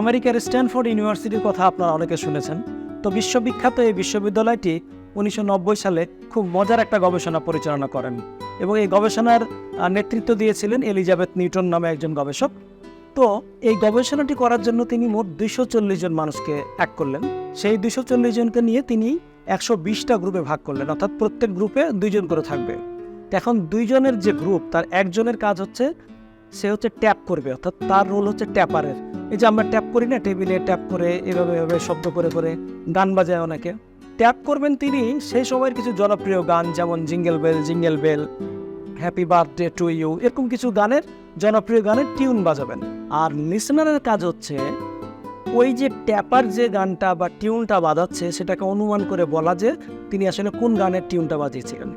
আমেরিকার স্ট্যানফোর্ড ইউনিভার্সিটির কথা আপনারা অনেকে শুনেছেন। তো বিশ্ববিখ্যাত এই বিশ্ববিদ্যালয়টি উনিশশো নব্বই সালে খুব মজার একটা গবেষণা পরিচালনা করেন এবং এই গবেষণার নেতৃত্ব দিয়েছিলেন এলিজাবেথ নিউটন নামে একজন গবেষক। তো এই গবেষণাটি করার জন্য তিনি মোট দুইশো চল্লিশ জন মানুষকে এক করলেন। সেই দুইশো চল্লিশ জনকে নিয়ে তিনি একশো বিশটা গ্রুপে ভাগ করলেন, অর্থাৎ প্রত্যেক গ্রুপে দুইজন করে থাকবে। এখন দুইজনের যে গ্রুপ, তার একজনের কাজ হচ্ছে, সে হচ্ছে ট্যাপ করবে, অর্থাৎ তার রোল হচ্ছে ট্যাপারের। এই যে আমরা ট্যাপ করি না টেবিলে ট্যাপ করে এভাবে এভাবে শব্দ করে করে গান বাজায় অনেকে। ট্যাপ করবেন তিনি সেই সময়ের কিছু জনপ্রিয় গান, যেমন jingle bell jingle bell happy birthday to you এরকম কিছু গানের জনপ্রিয় গানের টিউন বাজাবেন। আর লিসনারের কাজ হচ্ছে, ওই যে ট্যাপার যে গানটা বা টিউনটা বাজাচ্ছে, সেটাকে অনুমান করে বলা যে তিনি আসলে কোন গানের টিউনটা বাজিয়েছিলেন।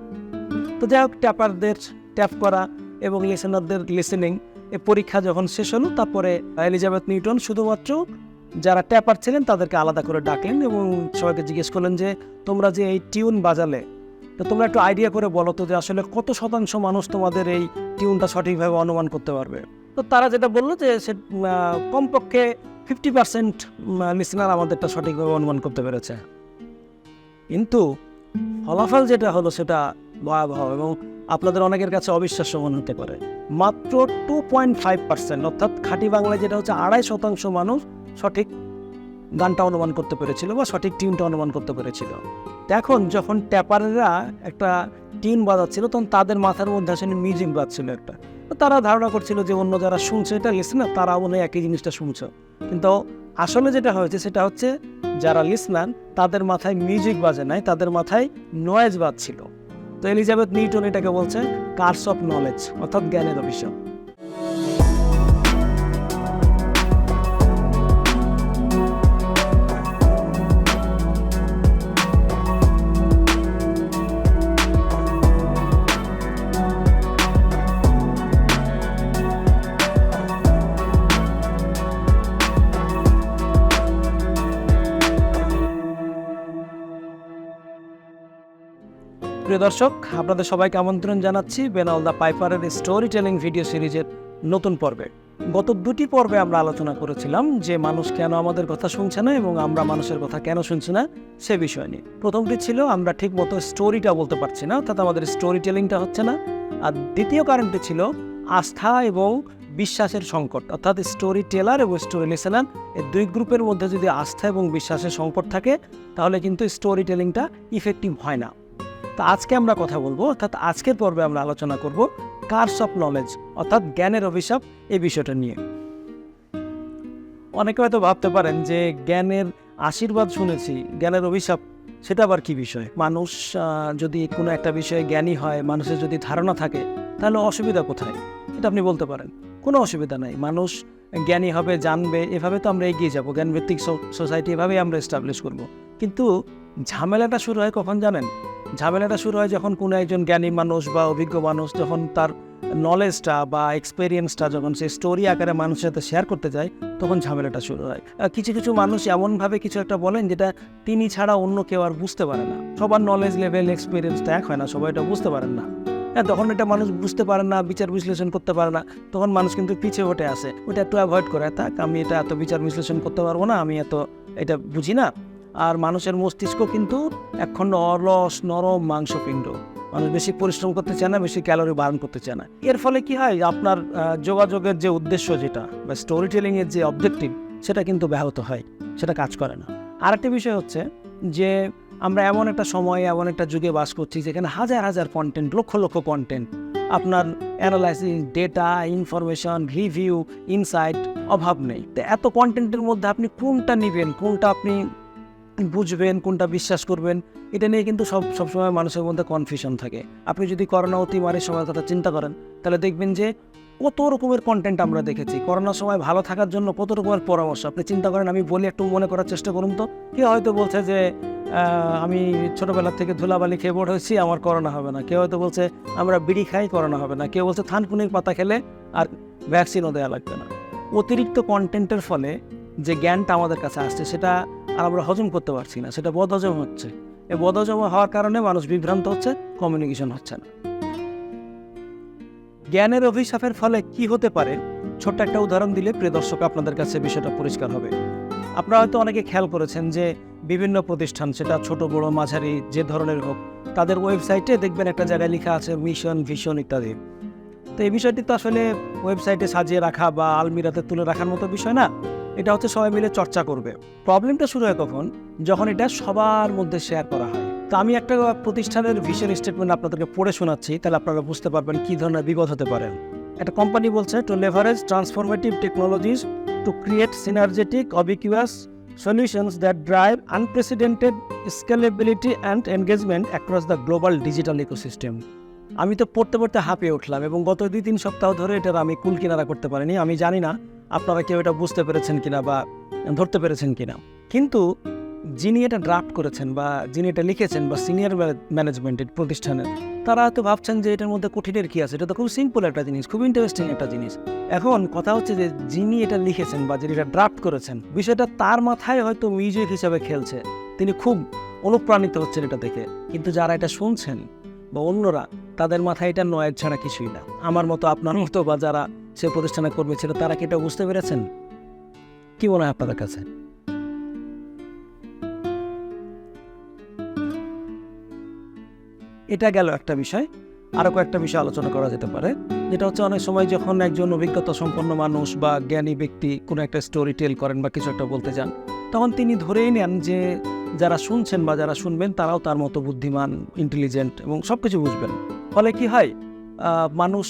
তো যাই হোক ট্যাপারদের ট্যাপ করা এবং লিসেনারদের লিসেনিং পরীক্ষা যখন শেষ হলো, তারপরে এলিজাবেথ নিউটন শুধুমাত্র যারা ট্যাপার ছিলেন, তাদেরকে আলাদা করে ডাকলেন এবং সবাইকে জিজ্ঞেস করলেন যে, তোমরা যে এই টিউন বাজালে, তো তোমরা একটু আইডিয়া করে বলো তো যে আসলে কত শতাংশ মানুষ তোমাদের এই টিউনটা সঠিকভাবে অনুমান করতে পারবে? তো তারা যেটা বলল যে, সে কমপক্ষে ফিফটি পার্সেন্ট লিসেনার আমাদেরটা সঠিকভাবে অনুমান করতে পেরেছে। কিন্তু ফলাফল যেটা হলো, সেটা ভয়াবহ এবং আপনাদের অনেকের কাছে অবিশ্বাস্য মনে হতে পারে। মাত্র টু পয়েন্ট ফাইভ পার্সেন্ট অর্থাৎ খাঁটি বাংলায় যেটা হচ্ছে আড়াই শতাংশ মানুষ সঠিক গানটা অনুমান করতে পেরেছিল বা সঠিক টিউনটা অনুমান করতে পেরেছিল। এখন যখন ট্যাপারেরা একটা টিউন বাজাচ্ছিল, তখন তাদের মাথার মধ্যে আসলে মিউজিক বাজছিল একটা। তারা ধারণা করছিল যে অন্য যারা শুনছে এটা লিসনার তারা মনে হয় একই জিনিসটা শুনছে। কিন্তু আসলে যেটা হয়েছে, সেটা হচ্ছে যারা লিসনার তাদের মাথায় মিউজিক বাজে নাই, তাদের মাথায় নয়েজ বাজছিল। তো এলিজাবেথ নিউটন এটাকে বলছে কার্স অফ নলেজ অর্থাৎ জ্ঞানের অভিশাপ। প্রিয় দর্শক, আপনাদের সবাইকে আমন্ত্রণ জানাচ্ছি বেনাল দ্য পাইপারের স্টোরি টেলিং ভিডিও সিরিজের নতুন পর্বে। গত দুটি পর্বে আমরা আলোচনা করেছিলাম যে মানুষ কেন আমাদের কথা শুনছে না এবং আমরা মানুষের কথা কেন শুনছি না সে বিষয় নিয়ে। প্রথমটি ছিল, আমরা ঠিক মতো স্টোরিটা বলতে পারছি না, অর্থাৎ আমাদের স্টোরি টেলিংটা হচ্ছে না। আর দ্বিতীয় কারণটি ছিল, আস্থা এবং বিশ্বাসের সংকট, অর্থাৎ স্টোরি টেলার এবং স্টোরি লিসেনার এই দুই গ্রুপের মধ্যে যদি আস্থা এবং বিশ্বাসের সংকট থাকে, তাহলে কিন্তু স্টোরি টেলিংটা ইফেক্টিভ হয় না। তো আজকে আমরা কথা বলব, অর্থাৎ আজকের পর্বে আমরা আলোচনা করব কার্স অফ নলেজ, অর্থাৎ জ্ঞানের অভিশাপ এই বিষয়টা নিয়ে। অনেকে হয়তো ভাবতে পারেন যে জ্ঞানের আশীর্বাদ শুনেছি, জ্ঞানের অভিশাপ, সেটা আবার কি বিষয়? মানুষ যদি কোনো একটা বিষয়ে জ্ঞানী হয়, মানুষের যদি ধারণা থাকে, তাহলে অসুবিধা কোথায়? এটা আপনি বলতে পারেন। কোনো অসুবিধা নাই। মানুষ জ্ঞানী হবে, জানবে, এভাবে তো আমরা এগিয়ে যাব। জ্ঞানভিত্তিক সোসাইটি এভাবেই আমরা এস্টাবলিশ করব। কিন্তু ঝামেলাটা শুরু হয় কখন জানেন? ঝামেলাটা শুরু হয় যখন কোনো একজন জ্ঞানী মানুষ বা অভিজ্ঞ মানুষ যখন তার নলেজটা বা এক্সপেরিয়েন্সটা যখন সে স্টোরি আকারে মানুষের সাথে শেয়ার করতে যায়, তখন ঝামেলাটা শুরু হয়। কিছু কিছু মানুষ এমনভাবে কিছু একটা বলেন যেটা তিনি ছাড়া অন্য কেউ আর বুঝতে পারে না। সবার নলেজ লেভেল এক্সপিরিয়েন্সটা এক হয় না, সবাই এটা বুঝতে পারেন না। হ্যাঁ তখন এটা মানুষ বুঝতে পারে না, বিচার বিশ্লেষণ করতে পারে না, তখন মানুষ কিন্তু পিছিয়ে ওঠে আসে। ওটা একটু অ্যাভয়েড করে, থাক, আমি এটা এত বিচার বিশ্লেষণ করতে পারব না, আমি এত এটা বুঝি না। আর মানুষের মস্তিষ্ক কিন্তু একখণ্ড অলস, নরম মাংসপিণ্ড। মানুষ বেশি পরিশ্রম করতে চায় না, বেশি ক্যালোরি বার্ন করতে চায় না। এর ফলে কি হয়, আপনার যোগাযোগের যে উদ্দেশ্য যেটা বা স্টোরি টেলিংয়ের যে অবজেক্টিভ সেটা কিন্তু ব্যাহত হয়, সেটা কাজ করে না। আর আরেকটা বিষয় হচ্ছে যে, আমরা এমন একটা সময়ে, এমন একটা যুগে বাস করছি যেখানে হাজার হাজার কন্টেন্ট লক্ষ লক্ষ কন্টেন্ট আপনার analysis data information review insight অভাব নেই। তো এত কন্টেন্টের মধ্যে আপনি কোনটা নেবেন, কোনটা আপনি বুঝবেন, কোনটা বিশ্বাস করবেন, এটা নিয়ে কিন্তু সব সবসময় মানুষের মধ্যে কনফিউশন থাকে। আপনি যদি করোনা অতিমারের সময় কথা চিন্তা করেন, তাহলে দেখবেন যে কত রকমের কন্টেন্ট আমরা দেখেছি। করোনার সময় ভালো থাকার জন্য কত রকমের পরামর্শ। আপনি চিন্তা করেন, আমি বলি একটু মনে করার চেষ্টা করুন তো। কেউ হয়তো বলছে যে আমি ছোটোবেলা থেকে ধুলাবালি খেয়ে বড় হয়েছি, আমার করোনা হবে না। কেউ হয়তো বলছে, আমরা বিড়ি খাই, করোনা হবে না। কেউ বলছে, থানকুনির পাতা খেলে আর ভ্যাকসিনও দেওয়া লাগবে না। অতিরিক্ত কন্টেন্টের ফলে যে জ্ঞানটা আমাদের কাছে আসছে, সেটা আর আমরা হজম করতে পারছি না, সেটা বদহজম হচ্ছে। এই বদহজম হওয়ার কারণে মানুষ বিভ্রান্ত হচ্ছে কমিউনিকেশন হচ্ছে না। জ্ঞানের অভিশাপের ফলে কি হতে পারে? ছোট্ট একটা উদাহরণ দিলে প্রিয় দর্শক, আপনাদের কাছে বিষয়টা পরিষ্কার হবে। আপনারা হয়তো অনেকে খেয়াল করেছেন যে বিভিন্ন প্রতিষ্ঠান, সেটা ছোট, বড়, মাঝারি, যে ধরনের হোক, তাদের ওয়েবসাইটে দেখবেন একটা জায়গায় লেখা আছে মিশন ভিশন ইত্যাদি। তো এই বিষয়টি তো আসলে ওয়েবসাইটে সাজিয়ে রাখা বা আলমিরাতে তুলে রাখার মতো বিষয় না। এটা হচ্ছে সবাই মিলে চর্চা করবে। প্রবলেমটা শুরু হয় কখন? যখন এটা সবার মধ্যে শেয়ার করা হয়। তো আমি একটা প্রতিষ্ঠানের ভিশন স্টেটমেন্ট আপনাদেরকে পড়ে শোনাচ্ছি, তাহলে আপনারা বুঝতে পারবেন কী ধরনের বিপদ হতে পারেন একটা কোম্পানি বলছে to leverage transformative technologies to create synergetic ubiquitous solutions that drive unprecedented scalability and engagement across the global digital ecosystem. আমি তো পড়তে পড়তে হাঁপিয়ে উঠলাম এবং গত দুই তিন সপ্তাহ ধরে এটার আমি কুল কিনারা করতে পারিনি। আমি জানি না আপনারা কেউ এটা বুঝতে পেরেছেন কিনা বা ধরতে পেরেছেন কিনা। কিন্তু যিনি এটা ড্রাফট করেছেন বা যিনি এটা লিখেছেন বা সিনিয়র ম্যানেজমেন্টের প্রতিষ্ঠানের, তারা হয়তো ভাবছেন যে এটার মধ্যে কঠিনের কী আছে। এটা তো খুব সিম্পল একটা জিনিস, খুব ইন্টারেস্টিং একটা জিনিস। এখন কথা হচ্ছে যে যিনি এটা লিখেছেন বা যিনি এটা ড্রাফট করেছেন, বিষয়টা তার মাথায় হয়তো মিউজিক হিসাবে খেলছে। তিনি খুব অনুপ্রাণিত হচ্ছেন এটা দেখে। কিন্তু যারা এটা শুনছেন বা অন্যরা তাদের মাথায় এটা নয়ের ছাড়া কিছুই না। আমার মতো আপনার মতো বা যারা সে প্রতিষ্ঠানে কর্মী ছিল, তারা কি এটা বুঝতে পেরেছেন? কি মনে হয় আপনাদের কাছে? এটা গেল একটা বিষয়। আরও কয়েকটা বিষয় আলোচনা করা যেতে পারে। যেটা হচ্ছে, অনেক সময় যখন একজন অভিজ্ঞতা সম্পন্ন মানুষ বা জ্ঞানী ব্যক্তি কোনো একটা স্টোরি টেল করেন বা কিছু একটা বলতে যান, তখন তিনি ধরেই নেন যে যারা শুনছেন বা যারা শুনবেন, তারাও তার মতো বুদ্ধিমান ইন্টেলিজেন্ট এবং সব কিছু বুঝবেন। ফলে কি হয় মানুষ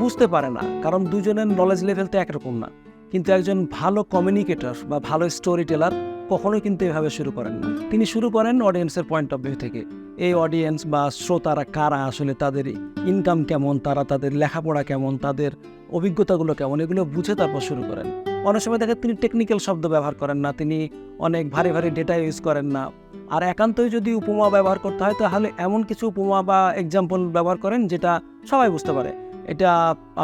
বুঝতে পারে না। কারণ দুজনের নলেজ লেভেল তো একরকম না। কিন্তু একজন ভালো কমিউনিকেটর বা ভালো স্টোরি টেলার কখনোই কিন্তু এভাবে শুরু করেন না। তিনি শুরু করেন অডিয়েন্সের পয়েন্ট অফ ভিউ থেকে। এই অডিয়েন্স বা শ্রোতারা কারা, আসলে তাদের ইনকাম কেমন, তারা তাদের লেখাপড়া কেমন, তাদের অভিজ্ঞতাগুলো কেমন, এগুলো বুঝে তারপর শুরু করেন। অনেক সময় দেখেন তিনি টেকনিক্যাল শব্দ ব্যবহার করেন না, তিনি অনেক ভারী ভারী ডেটা ইউজ করেন না। আর একান্তই যদি উপমা ব্যবহার করতে হয়, তাহলে এমন কিছু উপমা বা এক্সাম্পল ব্যবহার করেন যেটা সবাই বুঝতে পারে। এটা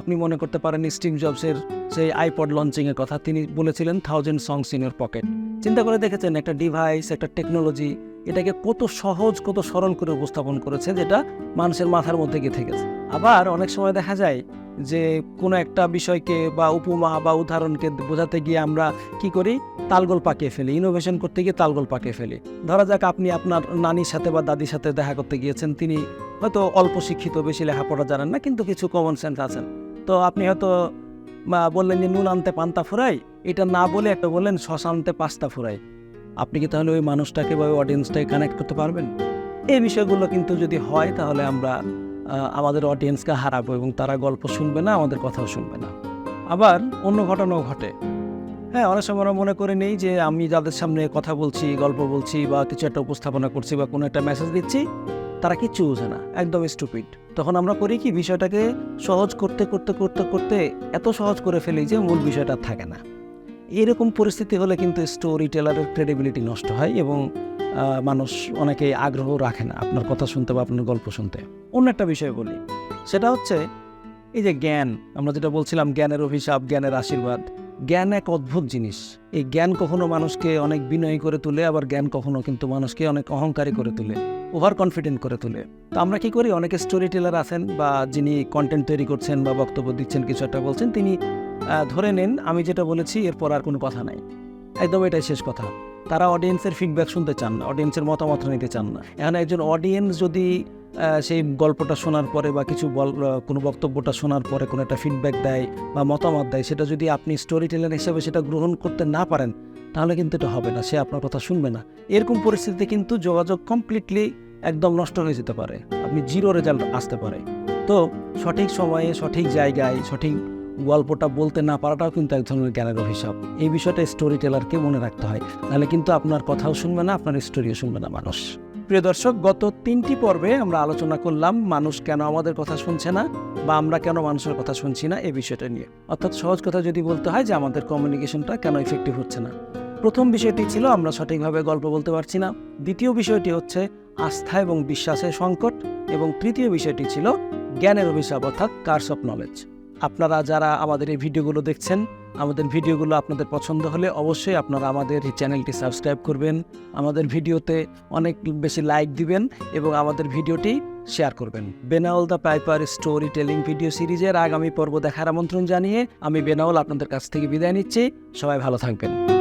আপনি মনে করতে পারেন স্টিভ জবসের সেই আইপড লঞ্চিংয়ের কথা। তিনি বলেছিলেন থাউজেন্ড সংস ইন পকেট চিন্তা করে দেখেছেন, একটা ডিভাইস একটা টেকনোলজি এটাকে কত সহজ, কত সরল করে উপস্থাপন করেছে, যেটা মানুষের মাথার মধ্যে গিয়ে থেকেছে আবার অনেক সময় দেখা যায় যে কোনো একটা বিষয়কে বা উপমা বা উদাহরণকে বোঝাতে গিয়ে আমরা কি করি? তালগোল পাকিয়ে ফেলি ইনোভেশন করতে গিয়ে তালগোল পাকিয়ে ফেলি। ধরা যাক আপনি আপনার নানির সাথে বা দাদির সাথে দেখা করতে গিয়েছেন, তিনি হয়তো অল্প শিক্ষিত, বেশি লেখাপড়া জানেন না, কিন্তু কিছু কমন সেন্স আছেন। তো আপনি হয়তো বললেন যে নুন আনতে পান্তা ফুরাই, এটা না বলে একটা বললেন শশা আনতে পাস্তা ফুরাই। আপনি কি তাহলে ওই মানুষটাকে বা ওই অডিয়েন্সটাকে কানেক্ট করতে পারবেন? এই বিষয়গুলো কিন্তু যদি হয় তাহলে আমরা আমাদের অডিয়েন্সকে হারাবো এবং তারা গল্প শুনবে না, আমাদের কথাও শুনবে না। আবার অন্য ঘটনাও ঘটে। হ্যাঁ অনেক সময় আমরা মনে করে নেই যে আমি যাদের সামনে কথা বলছি, গল্প বলছি বা কিছু একটা উপস্থাপনা করছি বা কোনো একটা মেসেজ দিচ্ছি, তারা কিচ্ছু বোঝে না, একদম স্টুপিড তখন আমরা করি কি, বিষয়টাকে সহজ করতে করতে করতে করতে এত সহজ করে ফেলি যে মূল বিষয়টা থাকে না। এরকম পরিস্থিতি হলে কিন্তু স্টোরি টেলারের ক্রেডিবিলিটি নষ্ট হয় এবং মানুষ অনেকে আগ্রহ রাখে না আপনার কথা শুনতে বা আপনার গল্প শুনতে। অন্য একটা বিষয় বলি। সেটা হচ্ছে এই যে জ্ঞান, আমরা যেটা বলছিলাম জ্ঞানের অভিশাপ, জ্ঞানের আশীর্বাদ। জ্ঞান এক অদ্ভুত জিনিস। এই জ্ঞান কখনো মানুষকে অনেক বিনয়ী করে তুলে, আবার জ্ঞান কখনো কিন্তু মানুষকে অনেক অহংকারী করে তোলে ওভার কনফিডেন্ট করে তোলে। তো আমরা কি করি? অনেকে স্টোরি টেলার আছেন বা যিনি কন্টেন্ট তৈরি করছেন বা বক্তব্য দিচ্ছেন, কিছু একটা বলছেন, তিনি ধরে নেন, আমি যেটা বলেছি, এরপর আর কোনো কথা নাই। একদম এটাই শেষ কথা। তারা অডিয়েন্সের ফিডব্যাক শুনতে চান না অডিয়েন্সের মতামতটা নিতে চান না। এখন একজন অডিয়েন্স যদি সেই গল্পটা শোনার পরে বা কিছু বল কোনো বক্তব্যটা শোনার পরে কোনো একটা ফিডব্যাক দেয় বা মতামত দেয়, সেটা যদি আপনি স্টোরি টেলার হিসেবে সেটা গ্রহণ করতে না পারেন, তাহলে কিন্তু এটা হবে না, সে আপনার কথা শুনবে না। এরকম পরিস্থিতিতে কিন্তু যোগাযোগ কমপ্লিটলি একদম নষ্ট হয়ে যেতে পারে। আপনি জিরো রেজাল্ট আসতে পারে। তো সঠিক সময়ে, সঠিক জায়গায়, সঠিক গল্পটা বলতে না পারাটাও কিন্তু এক ধরনের জ্ঞানের অভিশাপ এই বিষয়টা স্টোরি টেলারকে মনে রাখতে হয়। নাহলে কিন্তু আপনার কথাও শুনবে না, আপনার স্টোরিও শুনবে না মানুষ। প্রিয় দর্শক, গত তিনটি পর্বে আমরা আলোচনা করলাম, মানুষ কেন আমাদের কথা শুনছে না বা আমরা কেন মানুষের কথা শুনছি না এই বিষয়টা নিয়ে। অর্থাৎ সহজ কথা যদি বলতে হয় যে আমাদের কমিউনিকেশনটা কেন ইফেক্টিভ হচ্ছে না। প্রথম বিষয়টি ছিল, আমরা সঠিকভাবে গল্প বলতে পারছি না। দ্বিতীয় বিষয়টি হচ্ছে আস্থা এবং বিশ্বাসের সংকট। এবং তৃতীয় বিষয়টি ছিল জ্ঞানের অভিশাপ, অর্থাৎ কার্স অফ নলেজ আপনারা যারা আমাদের এই ভিডিওগুলো দেখছেন, আমাদের ভিডিওগুলো আপনাদের পছন্দ হলে অবশ্যই আপনারা আমাদের এই চ্যানেলটি সাবস্ক্রাইব করবেন, আমাদের ভিডিওতে অনেক বেশি লাইক দিবেন এবং আমাদের ভিডিওটি শেয়ার করবেন। বেনাউল the piper story telling video সিরিজের আগামী পর্ব দেখার আমন্ত্রণ জানিয়ে আমি বেনাউল আপনাদের কাছ থেকে বিদায় নিচ্ছি। সবাই ভালো থাকবেন।